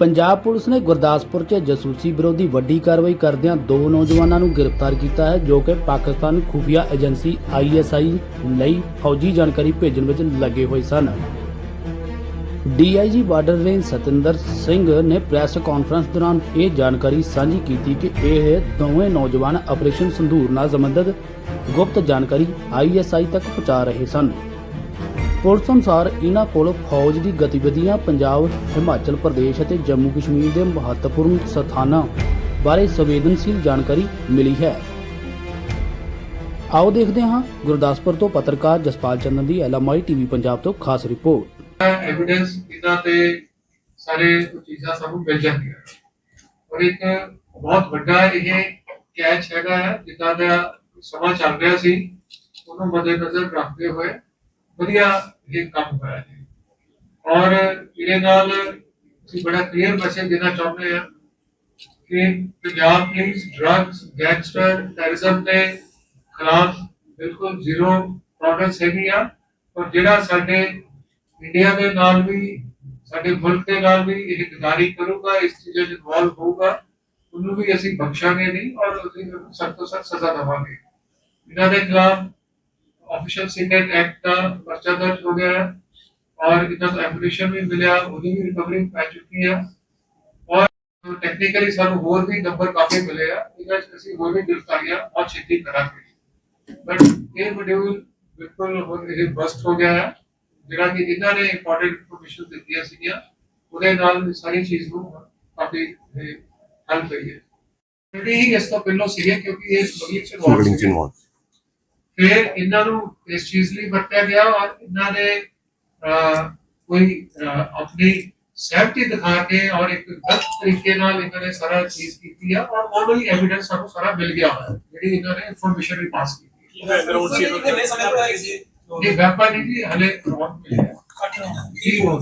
Punjab police ਨੇ ਗੁਰਦਾਸਪੁਰ 'ਚ ਜਸੂਸੀ ਵਿਰੋਧੀ ਵੱਡੀ ਕਾਰਵਾਈ ਕਰਦਿਆਂ ਦੋ ਨੌਜਵਾਨਾਂ ਨੂੰ ਗ੍ਰਿਫਤਾਰ ਕੀਤਾ ਹੈ, ਜੋ ਕਿ ਪਾਕਿਸਤਾਨ ਖੁਫੀਆ ਏਜੰਸੀ ISI ਲਈ ਫੌਜੀ ਜਾਣਕਾਰੀ ਭੇਜਣ ਵਿੱਚ ਲੱਗੇ ਹੋਏ ਸਨ। DIG border range Satinder Singh ਨੇ ਪ੍ਰੈਸ ਕਾਨਫਰੰਸ ਦੌਰਾਨ ਇਹ ਜਾਣਕਾਰੀ ਸਾਂਝੀ ਕੀਤੀ ਕਿ ਇਹ ਦੋਵੇਂ ਨੌਜਵਾਨ ਆਪਰੇਸ਼ਨ ਸੰਧੂਰ ਨਾਲ ਸੰਬੰਧਿਤ ਗੁਪਤ ਜਾਣਕਾਰੀ ISI ਤੱਕ ਪਹੁੰਚਾ ਰਹੇ ਸਨ। ਪੁਲਿਸ ਅਨੁਸਾਰ ਇਹਨਾਂ ਕੋਲ ਫੌਜ ਦੀ ਗਤੀਵਿਧੀਆਂ, ਪੰਜਾਬ, ਹਿਮਾਚਲ ਪ੍ਰਦੇਸ਼ ਅਤੇ ਜੰਮੂ ਕਸ਼ਮੀਰ ਦੇ ਮਹੱਤਵਪੂਰਨ ਸਥਾਨਾਂ ਬਾਰੇ ਸੰਵੇਦਨਸ਼ੀਲ ਜਾਣਕਾਰੀ ਮਿਲੀ ਹੈ। ਆਓ ਦੇਖਦੇ ਹਾਂ ਗੁਰਦਾਸਪੁਰ ਤੋਂ ਪੱਤਰਕਾਰ ਜਸਪਾਲ ਚੰਦਨ ਦੀ ਐਲਐਮਆਈ ਟੀਵੀ ਪੰਜਾਬ ਤੋਂ ਖਾਸ ਰਿਪੋਰਟ। ਐਵੀਡੈਂਸ ਇਹਨਾਂ ਤੇ ਸਾਰੇ ਚੀਜ਼ਾਂ ਸਾਨੂੰ ਮਿਲ ਜਾਂਦੀਆਂ। ਔਰ ਇੱਕ ਬਹੁਤ ਵੱਡਾ ਇਹ ਕੈਚ ਹੈਗਾ ਜਿੱਦਾਂ ਦਾ ਸਮਾਂ ਚੱਲ ਰਿਹਾ ਸੀ, ਉਹਨੂੰ ਮੱਦੇ ਨਜ਼ਰ ਰੱਖਦੇ ਹੋਏ ਵਧੀਆ ਇਹ ਕੰਮ ਹੋਇਆ ਹੈ ਔਰ ਇਹਦੇ ਨਾਲ ਅਸੀਂ ਬੜਾ ਕਲੀਅਰ ਮੈਸੇਜ ਦੇਣਾ ਚਾਹੁੰਦੇ ਹਾਂ ਕਿ Punjab police drugs gangster terrorism ਦੇ ਖਿਲਾਫ ਬਿਲਕੁਲ ਜ਼ੀਰੋ ਟੋਲਰੈਂਸ ਹੈਗੀ ਆ ਔਰ ਜਿਹੜਾ ਸਾਡੇ ਇੰਡੀਆ ਦੇ ਨਾਲ ਵੀ ਸਾਡੇ ਮੁਲਕ ਦੇ ਨਾਲ ਵੀ ਇਹ ਗਦਾਰੀ ਕਰੂਗਾ ਇਸ ਚੀਜ਼ ਵਿੱਚ ਇਨਵੋਲਵ ਹੋਊਗਾ ਉਹਨੂੰ ਵੀ ਅਸੀਂ ਬਖਸ਼ਾਂਗੇ ਨਹੀਂ ਔਰ ਅਸੀਂ ਸਖਤ ਤੋਂ ਸਖਤ ਸਜ਼ਾ ਦੇਵਾਂਗੇ ਇਹਨਾਂ ਦੇ ਖਿਲਾਫ ਆਫੀਸ਼ੀਅਲ ਸੀਕ੍ਰੇਟ ਐਕਟ ਦਾ ਪਰਚਾ ਦਰਜ ਹੋ ਗਿਆ ਹੈ ਔਰ ਇਹਨਾਂ ਨੂੰ ਐਪਲੀਕੇਸ਼ਨ ਵੀ ਮਿਲਿਆ ਉਹਦੀ ਵੀ ਰਿਕਵਰੀ ਪੈ ਚੁੱਕੀ ਹੈ ਔਰ ਟੈਕਨੀਕਲੀ ਸਾਨੂੰ ਹੋਰ ਵੀ ਨੰਬਰ ਕਾਫੀ ਮਿਲੇ ਆ। ਇਹਨਾਂ 'ਚ ਅਸੀਂ ਹੋਰ ਵੀ ਗ੍ਰਿਫਤਾਰੀਆਂ ਬਹੁਤ ਛੇਤੀ ਕਰਾਂਗੇ। ਬਟ ਇਹ ਮੋਡਿਊਲ ਬਿਲਕੁਲ ਹੁਣ ਇਹ ਬਸਟ ਹੋ ਗਿਆ ਹੈ। ਜਿਹੜਾ ਕਿ ਇਹਨਾਂ ਨੇ ਇੰਪੋਰਟੈਂਟ ਇਨਫੋਰਮੇਸ਼ਨ ਦਿੱਤੀਆਂ ਸੀਗੀਆਂ ਉਹਦੇ ਨਾਲ ਸਾਰੀ ਚੀਜ਼ ਨੂੰ ਕਾਫੀ ਹੈਲਪ ਹੋਈ ਹੈ। ਜਿਹੜੀ ਹੀ ਇਸ ਤੋਂ ਪਹਿਲਾਂ ਸੀਗੇ ਕਿਉਂਕਿ ਇਹ ਸਮਗਲਿੰਗ ਚ involved ਸਮਗਲਿੰਗ ਚ ਸੀਗੇ। ਇਨਵੋਲਵ ਫਿਰ ਇਹਨਾਂ ਨੂੰ ਇਸ ਚੀਜ਼ ਲਈ ਵਰਤਿਆ ਗਿਆ ਔਰ ਇਹਨਾਂ ਨੇ ਕੋਈ ਆਪਣੀ ਸਹਿਮਤੀ ਦਿਖਾ ਕੇ ਔਰ ਇੱਕ ਗਲਤ ਤਰੀਕੇ ਨਾਲ ਇਹਨਾਂ ਨੇ ਸਾਰਾ ਚੀਜ਼ ਕੀਤੀ ਆ ਔਰ ਉਹਨੂੰ ਹੀ ਐਵੀਡੈਂਸ ਸਾਨੂੰ ਸਾਰਾ ਮਿਲ ਗਿਆ ਹੋਇਆ ਹੈ, ਜਿਹੜੀ ਇਹਨਾਂ ਨੇ ਇਨਫੋਰਮੇਸ਼ਨ ਵੀ ਪਾਸ ਕੀਤੀ ਹੈ ਬੈਕਗ੍ਰਾਉਂਡ ਸੀ ਇਹਦਾ ਕਿੰਨੇ ਸਮੇਂ ਤੋਂ ਆਈ ਸੀ? ਇਹ ਵੈਪਨ ਹੀ ਜੀ ਹਲੇ ਰੌਂਗ ਮਿਲਿਆ ਕੀ ਹੋ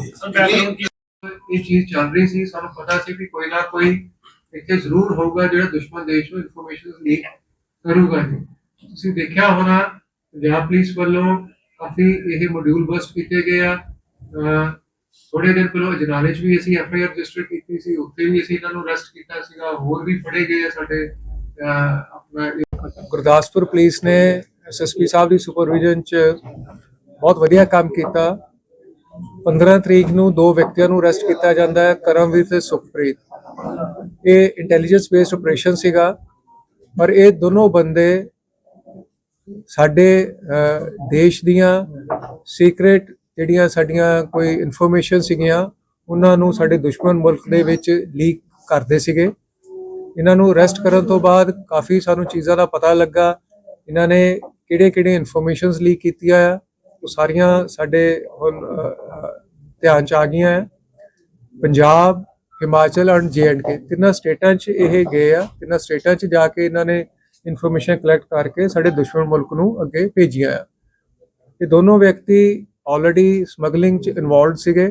ਇਹ ਚੀਜ਼ ਚੱਲ ਰਹੀ ਸੀ ਸਾਨੂੰ ਪਤਾ ਸੀ ਕਿ ਕੋਈ ਨਾ ਕੋਈ ਇੱਥੇ ਜ਼ਰੂਰ ਹੋਊਗਾ ਜਿਹੜਾ ਦੁਸ਼ਮਣ ਦੇਸ਼ ਨੂੰ ਇਨਫੋਰਮੇਸ਼ਨ ਲੀਕ ਕਰੂਗਾ ਜੀ। ਤੁਸੀਂ ਦੇਖਿਆ ਹੋਣਾ, ਪੰਜਾਬ ਪੁਲਿਸ ਵੱਲੋਂ ਕਾਫੀ ਇਹ ਮੋਡਿਊਲ ਬਸਟ ਕੀਤੇ ਗਏ ਆ। ਥੋੜੇ ਦਿਨ ਪਹਿਲਾਂ ਅਜਨਾਲੇ 'ਚ ਵੀ ਅਸੀਂ ਐਫ ਆਈ ਆਰ ਰਜਿਸਟਰ ਕੀਤੀ ਸੀ, ਉੱਥੇ ਵੀ ਅਸੀਂ ਇਹਨਾਂ ਨੂੰ ਅਰੈਸਟ ਕੀਤਾ ਸੀਗਾ, ਹੋਰ ਵੀ ਫੜੇ ਗਏ ਆ ਸਾਡੇ ਆਪਣਾ ਗੁਰਦਾਸਪੁਰ ਪੁਲਿਸ ਨੇ ਐਸਐਸਪੀ ਸਾਹਿਬ ਦੀ ਸੁਪਰਵਿਜ਼ਨ ਚ ਬਹੁਤ ਵਧੀਆ ਕੰਮ ਕੀਤਾ। 15 ਤਰੀਕ ਨੂੰ ਦੋ ਵਿਅਕਤੀਆਂ ਨੂੰ ਅਰੈਸਟ ਕੀਤਾ ਜਾਂਦਾ ਹੈ, ਕਰਮਵੀਰ ਤੇ ਸੁਖਪ੍ਰੀਤ। ਇਹ ਇੰਟੈਲੀਜੈਂਸ ਬੇਸਡ ਆਪਰੇਸ਼ਨ ਸੀਗਾ, ਪਰ ਇਹ ਦੋਨੋਂ ਬੰਦੇ ਸਾਡੇ ਦੇਸ਼ ਦੀਆਂ ਸੀਕ੍ਰੇਟ ਜਿਹੜੀਆਂ ਸਾਡੀਆਂ ਕੋਈ ਇਨਫੋਰਮੇਸ਼ਨ ਸੀਗੀਆਂ, ਉਹਨਾਂ ਨੂੰ ਸਾਡੇ ਦੁਸ਼ਮਣ ਮੁਲਕ ਦੇ ਵਿੱਚ ਲੀਕ ਕਰਦੇ ਸੀਗੇ। ਇਹਨਾਂ ਨੂੰ ਅਰੈਸਟ ਕਰਨ ਤੋਂ ਬਾਅਦ ਕਾਫੀ ਸਾਨੂੰ ਚੀਜ਼ਾਂ ਦਾ ਪਤਾ ਲੱਗਾ। ਇਹਨਾਂ ਨੇ ਕਿਹੜੇ ਕਿਹੜੇ ਇਨਫੋਰਮੇਸ਼ਨਸ ਲੀਕ ਕੀਤੀਆਂ ਆ, ਉਹ ਸਾਰੀਆਂ ਸਾਡੇ ਹੁਣ ਧਿਆਨ ਚ ਆ ਗਈਆਂ ਆ। ਪੰਜਾਬ, ਹਿਮਾਚਲ ਐਂਡ ਕੇ ਤਿੰਨਾਂ ਸਟੇਟਾਂ 'ਚ ਇਹ ਗਏ ਆ, ਤਿੰਨਾਂ ਸਟੇਟਾਂ 'ਚ ਜਾ ਕੇ ਇਹਨਾਂ ਨੇ ਇਨਫੋਰਮੇਸ਼ਨ ਕਲੈਕਟ ਕਰਕੇ ਸਾਡੇ ਦੁਸ਼ਮਣ ਮੁਲਕ ਨੂੰ ਅੱਗੇ ਭੇਜੀਆਂ ਆ ਇਹ ਦੋਨੋਂ ਵਿਅਕਤੀ ਆਲਰੇਡੀ ਸਮਗਲਿੰਗ 'ਚ ਇਨਵੋਲਡ ਸੀਗੇ।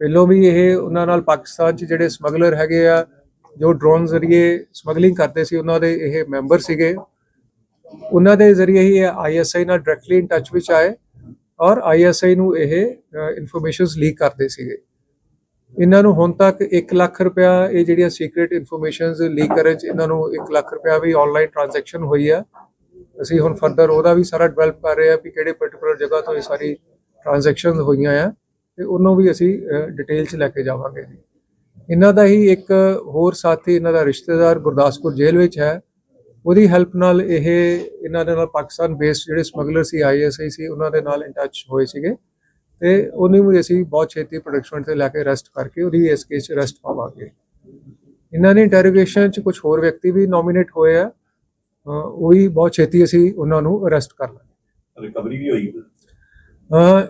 ਪਹਿਲੋਂ ਵੀ ਇਹ ਉਹਨਾਂ ਨਾਲ ਪਾਕਿਸਤਾਨ 'ਚ ਜਿਹੜੇ ਸਮਗਲਰ ਹੈਗੇ ਆ, ਜੋ ਡਰੋਨ ਜ਼ਰੀਏ ਸਮਗਲਿੰਗ ਕਰਦੇ ਸੀ, ਉਹਨਾਂ ਦੇ ਇਹ ਮੈਂਬਰ ਸੀਗੇ। ਉਹਨਾਂ ਦੇ ਜ਼ਰੀਏ ਹੀ ਆਈਐਸਆਈ ਨਾਲ ਡਾਇਰੈਕਟਲੀ ਇਨ ਟੱਚ ਵਿੱਚ ਆਏ ਔਰ ਆਈਐਸਆਈ ਨੂੰ ਇਹ ਇਨਫੋਰਮੇਸ਼ਨਸ ਲੀਕ ਕਰਦੇ ਸੀਗੇ। ਇਹਨਾਂ ਨੂੰ ਹੁਣ ਤੱਕ 1 ਲੱਖ ਰੁਪਇਆ ਇਹ ਜਿਹੜੀਆਂ ਸੀਕ੍ਰੀਟ ਇਨਫੋਰਮੇਸ਼ਨਸ ਲੀਕ ਕਰਨ ਚ ਇਹਨਾਂ ਨੂੰ 1 ਲੱਖ ਰੁਪਇਆ ਵੀ ਆਨਲਾਈਨ ਟ੍ਰਾਂਜੈਕਸ਼ਨ ਹੋਈ ਆ। ਅਸੀਂ ਹੁਣ ਫਰਦਰ ਉਹਦਾ ਵੀ ਸਾਰਾ ਡਿਵੈਲਪ ਕਰ ਰਹੇ ਆ ਵੀ ਕਿਹੜੇ ਪਾਰਟਿਕੂਲਰ ਜਗ੍ਹਾ ਤੋਂ ਇਹ ਸਾਰੀ ਟ੍ਰਾਂਜੈਕਸ਼ਨਸ ਹੋਈਆਂ ਆ ਤੇ ਉਹਨੂੰ ਵੀ ਅਸੀਂ ਡਿਟੇਲ ਚ ਲੈ ਕੇ ਜਾਵਾਂਗੇ ਜੀ। ਇਹਨਾਂ ਦਾ ਹੀ ਇੱਕ ਹੋਰ ਸਾਥੀ, ਇਹਨਾਂ ਦਾ ਰਿਸ਼ਤੇਦਾਰ ਗੁਰਦਾਸਪੁਰ ਜੇਲ੍ਹ ਵਿੱਚ ਹੈ। ਉਹਦੀ ਹੈਲਪ ਨਾਲ ਇਹ, ਇਹਨਾਂ ਦੇ ਨਾਲ ਪਾਕਿਸਤਾਨ ਬੇਸਡ ਜਿਹੜੇ ਸਮਗਲਰ ਸੀ ਆਈਐਸਆਈ ਸੀ, ਉਹਨਾਂ ਦੇ ਨਾਲ ਇਨ ਟੱਚ ਹੋਏ ਸੀਗੇ। ਤੇ ਉਹਨੂੰ ਵੀ ਅਸੀਂ ਬਹੁਤ ਛੇਤੀ ਪ੍ਰੋਡਕਸ਼ਨ ਤੇ ਲੈ ਕੇ ਅਰੈਸਟ ਕਰਕੇ ਉਹਦੀ ਇਸ ਕੇਸ ਚ ਅਰੈਸਟ ਪਾਵਾਂਗੇ। ਇਹਨਾਂ ਨੇ ਇੰਟਰੋਗੇਸ਼ਨ ਚ ਕੁਝ ਹੋਰ ਵਿਅਕਤੀ ਵੀ ਨੋਮੀਨੇਟ ਹੋਏ ਆ। ਉਹ ਵੀ ਬਹੁਤ ਛੇਤੀ ਅਸੀਂ ਉਹਨਾਂ ਨੂੰ ਅਰੈਸਟ ਕਰ ਲਾਂਗੇ। ਰਿਕਵਰੀ ਵੀ ਹੋਈ।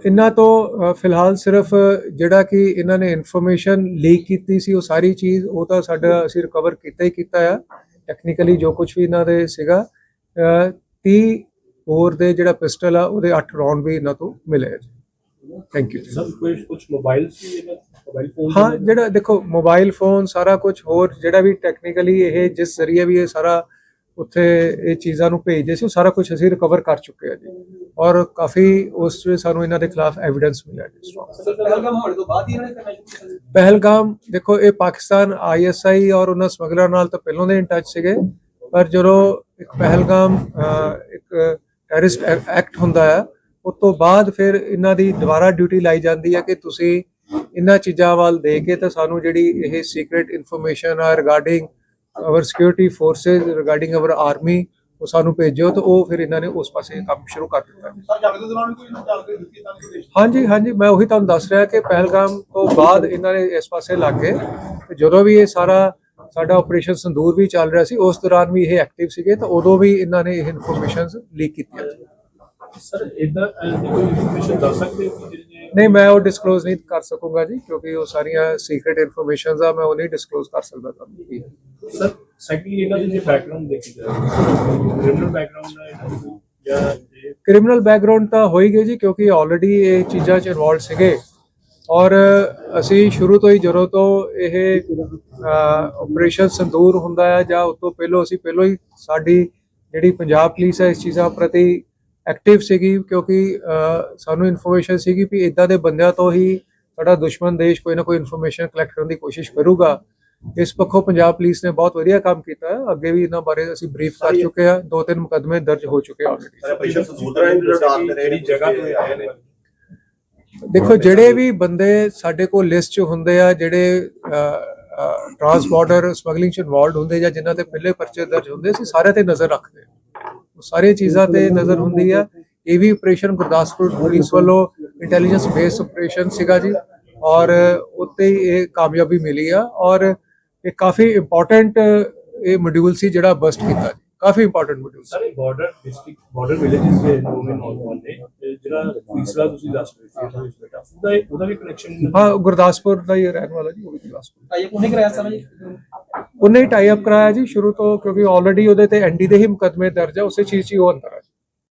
ਇਹਨਾਂ ਤੋਂ ਫਿਲਹਾਲ ਸਿਰਫ ਜਿਹੜਾ ਕਿ ਇਹਨਾਂ ਨੇ ਇਨਫੋਰਮੇਸ਼ਨ ਲੀਕ ਕੀਤੀ ਸੀ ਉਹ ਸਾਰੀ ਚੀਜ਼ ਉਹ ਤਾਂ ਸਾਡਾ ਅਸੀਂ ਰਿਕਵਰ ਕੀਤਾ ਹੀ ਕੀਤਾ ਆ। ਟੈਕਨੀਕਲੀ ਜੋ ਕੁਝ ਵੀ ਇਹਨਾਂ ਦੇ ਸੀਗਾ ਅ, 30 ਹੋਰ ਦੇ ਜਿਹੜਾ ਪਿਸਟਲ ਆ ਉਹਦੇ 8 ਰਾਉਂਡ ਵੀ ਇਹਨਾਂ ਤੋਂ ਮਿਲੇ ਆ ਜੀ। ਥੈਂਕ ਯੂ ਸਰ ਕੁਝ ਕੁਝ ਮੋਬਾਈਲ ਸੀ ਮੋਬਾਈਲ ਫੋਨ ਹਾਂ ਜਿਹੜਾ ਦੇਖੋ ਮੋਬਾਈਲ ਫੋਨ ਸਾਰਾ ਕੁਝ ਹੋਰ ਜਿਹੜਾ ਵੀ ਟੈਕਨੀਕਲੀ ਇਹ ਜਿਸ ਜ਼ਰੀਏ ਵੀ ਇਹ ਸਾਰਾ ਉੱਥੇ ਇਹ ਚੀਜ਼ਾਂ ਨੂੰ ਭੇਜਦੇ ਸੀ ਉਹ ਸਾਰਾ ਕੁਝ ਅਸੀਂ ਰਿਕਵਰ ਕਰ ਚੁੱਕੇ ਆ ਜੀ। ਔਰ ਕਾਫੀ ਉਸ 'ਚ ਸਾਨੂੰ ਇਹਨਾਂ ਦੇ ਖਿਲਾਫ ਐਵੀਡੈਂਸ ਮਿਲਿਆ ਜੀ। ਪਹਿਲਗਾਮ ਹਮਲੇ ਤੋਂ ਬਾਅਦ ਹੀ ਇਹਨਾਂ ਨੇ ਕੀਤਾ ਪਹਿਲਗਾਮ ਦੇਖੋ ਇਹ ਪਾਕਿਸਤਾਨ ਆਈਐਸਆਈ ਔਰ ਉਹਨਾਂ ਸਮਗਲਰ ਨਾਲ ਤਾਂ ਪਹਿਲਾਂ ਦੇ ਇਨ ਟੱਚ ਸੀਗੇ ਪਰ ਜਦੋਂ ਇੱਕ ਪਹਿਲਗਾਮ ਇੱਕ ਟੈਰਰਿਸਟ ਐਕਟ ਹੁੰਦਾ ਹੈ ਉਸ ਤੋਂ ਬਾਅਦ ਫਿਰ ਇਹਨਾਂ ਦੀ ਦੁਬਾਰਾ ਡਿਊਟੀ ਲਾਈ ਜਾਂਦੀ ਹੈ ਕਿ ਤੁਸੀਂ ਇਹਨਾਂ ਚੀਜ਼ਾਂ ਵੱਲ ਦੇ ਕੇ ਤਾਂ ਸਾਨੂੰ ਜਿਹੜੀ ਇਹ ਸੀਕ੍ਰੀਟ ਇਨਫੋਰਮੇਸ਼ਨ ਆ regarding our security forces regarding our army ਉਹ ਸਾਨੂੰ ਭੇਜੋ ਤਾਂ ਉਹ ਫਿਰ ਇਹਨਾਂ ਨੇ ਉਸ ਪਾਸੇ ਕੰਮ ਸ਼ੁਰੂ ਕਰ ਦਿੱਤਾ। ਸਰ ਜੰਗ ਦੇ ਦੌਰਾਨ ਕੋਈ ਜਾਣਕਾਰੀ ਦਿੱਤੀ ਤਾਂ ਨਹੀਂ ਦੇਸ਼ ਹਾਂਜੀ ਹਾਂਜੀ ਮੈਂ ਉਹੀ ਤੁਹਾਨੂੰ ਦੱਸ ਰਿਹਾ ਕਿ ਪਹਿਲਗਾਮ ਤੋਂ ਬਾਅਦ ਇਹਨਾਂ ਨੇ ਇਸ ਪਾਸੇ ਲੱਗ ਗਏ। ਤੇ ਜਦੋਂ ਵੀ ਇਹ ਸਾਰਾ ਸਾਡਾ ਆਪਰੇਸ਼ਨ ਸੰਦੂਰ ਵੀ ਚੱਲ ਰਿਹਾ ਸੀ ਉਸ ਦੌਰਾਨ ਵੀ ਇਹ ਐਕਟਿਵ ਸੀਗੇ ਤਾਂ ਉਦੋਂ ਵੀ ਇਹਨਾਂ ਨੇ ਇਹ ਇਨਫੋਰਮੇਸ਼ਨਸ ਲੀਕ ਕੀਤੀਆਂ। ਸਰ ਇਦਾਂ ਦੀ ਕੋਈ ਇਨਫੋਰਮੇਸ਼ਨ ਦੱਸ ਸਕਦੇ ਹੋ ਕਿ ਜਿਹੜੇ ਨਹੀਂ ਮੈਂ ਉਹ ਡਿਸਕਲੋਜ਼ ਨਹੀਂ ਕਰ ਸਕੂੰਗਾ ਜੀ ਕਿਉਂਕਿ ਉਹ ਸਾਰੀਆਂ ਸੀਕ੍ਰੀਟ ਇਨਫੋਰਮੇਸ਼ਨਸ ਆ ਮੈਂ ਉਹ ਨਹੀਂ ਡਿਸਕਲੋਜ਼ ਕਰ ਸਕਦਾ ਤੁਹਾਨੂੰ ਸਰ ਸੈਕੰਡਲੀ ਇਹਨਾਂ ਦੀ ਜੇ ਬੈਕਗ੍ਰਾਉਂਡ ਦੇਖੀ ਜਾਏ ਕ੍ਰਿਮੀਨਲ ਬੈਕਗ੍ਰਾਉਂਡ ਹੈ ਇਹਨਾਂ ਦੀ ਜਾਂ ਕ੍ਰਿਮੀਨਲ ਬੈਕਗ੍ਰਾਉਂਡ ਤਾਂ ਹੋ ਹੀ ਗਈ ਜੀ ਕਿਉਂਕਿ ਆਲਰੇਡੀ ਇਹ ਚੀਜ਼ਾਂ 'ਚ ਇਨਵੋਲਡ ਸੀਗੇ। ਔਰ ਅਸੀਂ ਸ਼ੁਰੂ ਤੋਂ ਹੀ ਜਦੋਂ ਤੋਂ ਇਹ ਆਪਰੇਸ਼ਨ ਸੰਦੂਰ ਹੁੰਦਾ ਹੈ ਜਾਂ ਉਸ ਤੋਂ ਪਹਿਲਾਂ ਅਸੀਂ ਪਹਿਲਾਂ ਹੀ ਸਾਡੀ ਜਿਹੜੀ ਪੰਜਾਬ ਪੁਲਿਸ ਹੈ ਇਸ ਚੀਜ਼ਾਂ ਪ੍ਰਤੀ ਐਕਟਿਵ ਸੀਗੀ ਕਿਉਂਕਿ ਸਾਨੂੰ ਇਨਫੋਰਮੇਸ਼ਨ ਸੀਗੀ ਵੀ ਇਦਾਂ ਦੇ ਬੰਦਿਆਂ ਤੋਂ ਹੀ ਸਾਡਾ ਦੁਸ਼ਮਣ ਦੇਸ਼ ਕੋਈ ਨਾ ਕੋਈ ਇਨਫੋਰਮੇਸ਼ਨ ਕਲੈਕਟ ਕਰਨ ਦੀ ਕੋਸ਼ਿਸ਼ ਕਰੂਗਾ। ਇਸ ਪੱਖੋਂ ਪੰਜਾਬ ਪੁਲਿਸ ਨੇ ਬਹੁਤ ਵਧੀਆ ਕੰਮ ਕੀਤਾ। ਹੈ ਅੱਗੇ ਵੀ ਇਹਨਾਂ ਬਾਰੇ ਅਸੀਂ ਬਰੀਫ ਕਰ ਚੁੱਕੇ ਆ ਦੋ ਤਿੰਨ ਮੁਕੱਦਮੇ ਦਰਜ ਹੋ ਚੁੱਕੇ ਆਲਰੇਡੀ ਦੇਖੋ ਜਿਹੜੇ ਵੀ ਬੰਦੇ ਸਾਡੇ ਕੋਲ ਲਿਸਟ 'ਚ ਹੁੰਦੇ ਆ ਜਿਹੜੇ ਟ੍ਰਾਂਸ ਬਾਰਡਰ ਸਮਗਲਿੰਗ 'ਚ ਇਨਵੋਲਡ ਹੁੰਦੇ ਜਾਂ ਜਿਨ੍ਹਾਂ ਤੇ ਪਹਿਲੇ ਪਰਚੇ ਦਰਜ ਹੁੰਦੇ ਸੀ ਸਾਰੇ ਤੇ ਨਜ਼ਰ ਰੱਖਦੇ ਆ। ਉਹ ਸਾਰੀਆਂ ਚੀਜ਼ਾਂ ਤੇ ਨਜ਼ਰ ਹੁੰਦੀ ਆ। ਇਹ ਵੀ ਆਪਰੇਸ਼ਨ ਗੁਰਦਾਸਪੁਰ ਪੁਲਿਸ ਵੱਲੋਂ ਇੰਟੈਲੀਜੈਂਸ ਬੇਸ ਆਪਰੇਸ਼ਨ ਸੀਗਾ ਜੀ। ਔਰ ਉੱਤੇ ਹੀ ਇਹ ਕਾਮਯਾਬੀ ਮਿਲੀ ਆ। ਔਰ ਇਹ ਕਾਫੀ ਇੰਪੋਰਟੈਂਟ ਇਹ ਮੋਡਿਊਲ ਸੀ ਜਿਹੜਾ ਬਸਟ ਕੀਤਾ ਜੀ। ਕਾਫੀ ਇੰਪੋਰਟੈਂਟ ਮੋਡਿਊਲ ਸੀ। ਸਾਰੇ ਬਾਰਡਰ ਡਿਸਟ੍ਰਿਕਟ ਬਾਰਡਰ ਵਿਲੇजेस ਦੇ ਦੋਵੇਂ ਨੌਜਵਾਨ ਨੇ। ਜਿਹੜਾ ਤੀਸਰਾ ਤੁਸੀਂ ਦੱਸ ਰਹੇ ਸੀ ਬੇਟਾ। ਉਹਦਾ ਉਹਦਾ ਵੀ ਕਨੈਕਸ਼ਨ ਹਾਂ ਗੁਰਦਾਸਪੁਰ ਦਾ ਹੀ ਰਹਿਣ ਵਾਲਾ ਜੀ ਉਹ ਵੀ ਗੁਰਦਾਸਪੁਰ ਇਹ ਕੋਨੇ ਕਰਾਇਆ ਜੀ? ਉਹਨੇ ਹੀ ਟਾਈ ਅਪ ਕਰਾਇਆ ਜੀ, ਸ਼ੁਰੂ ਤੋਂ ਕਿਉਂਕਿ ਆਲਰੇਡੀ ਉਹਦੇ ਤੇ ਐਨਡੀ ਦੇ ਹੀ ਮੁਕਦਮੇ ਦਰਜ ਹੈ ਉਸੇ ਚੀਜ਼ 'ਚ ਹੀ ਉਹ ਅੰਦਰ ਹੈ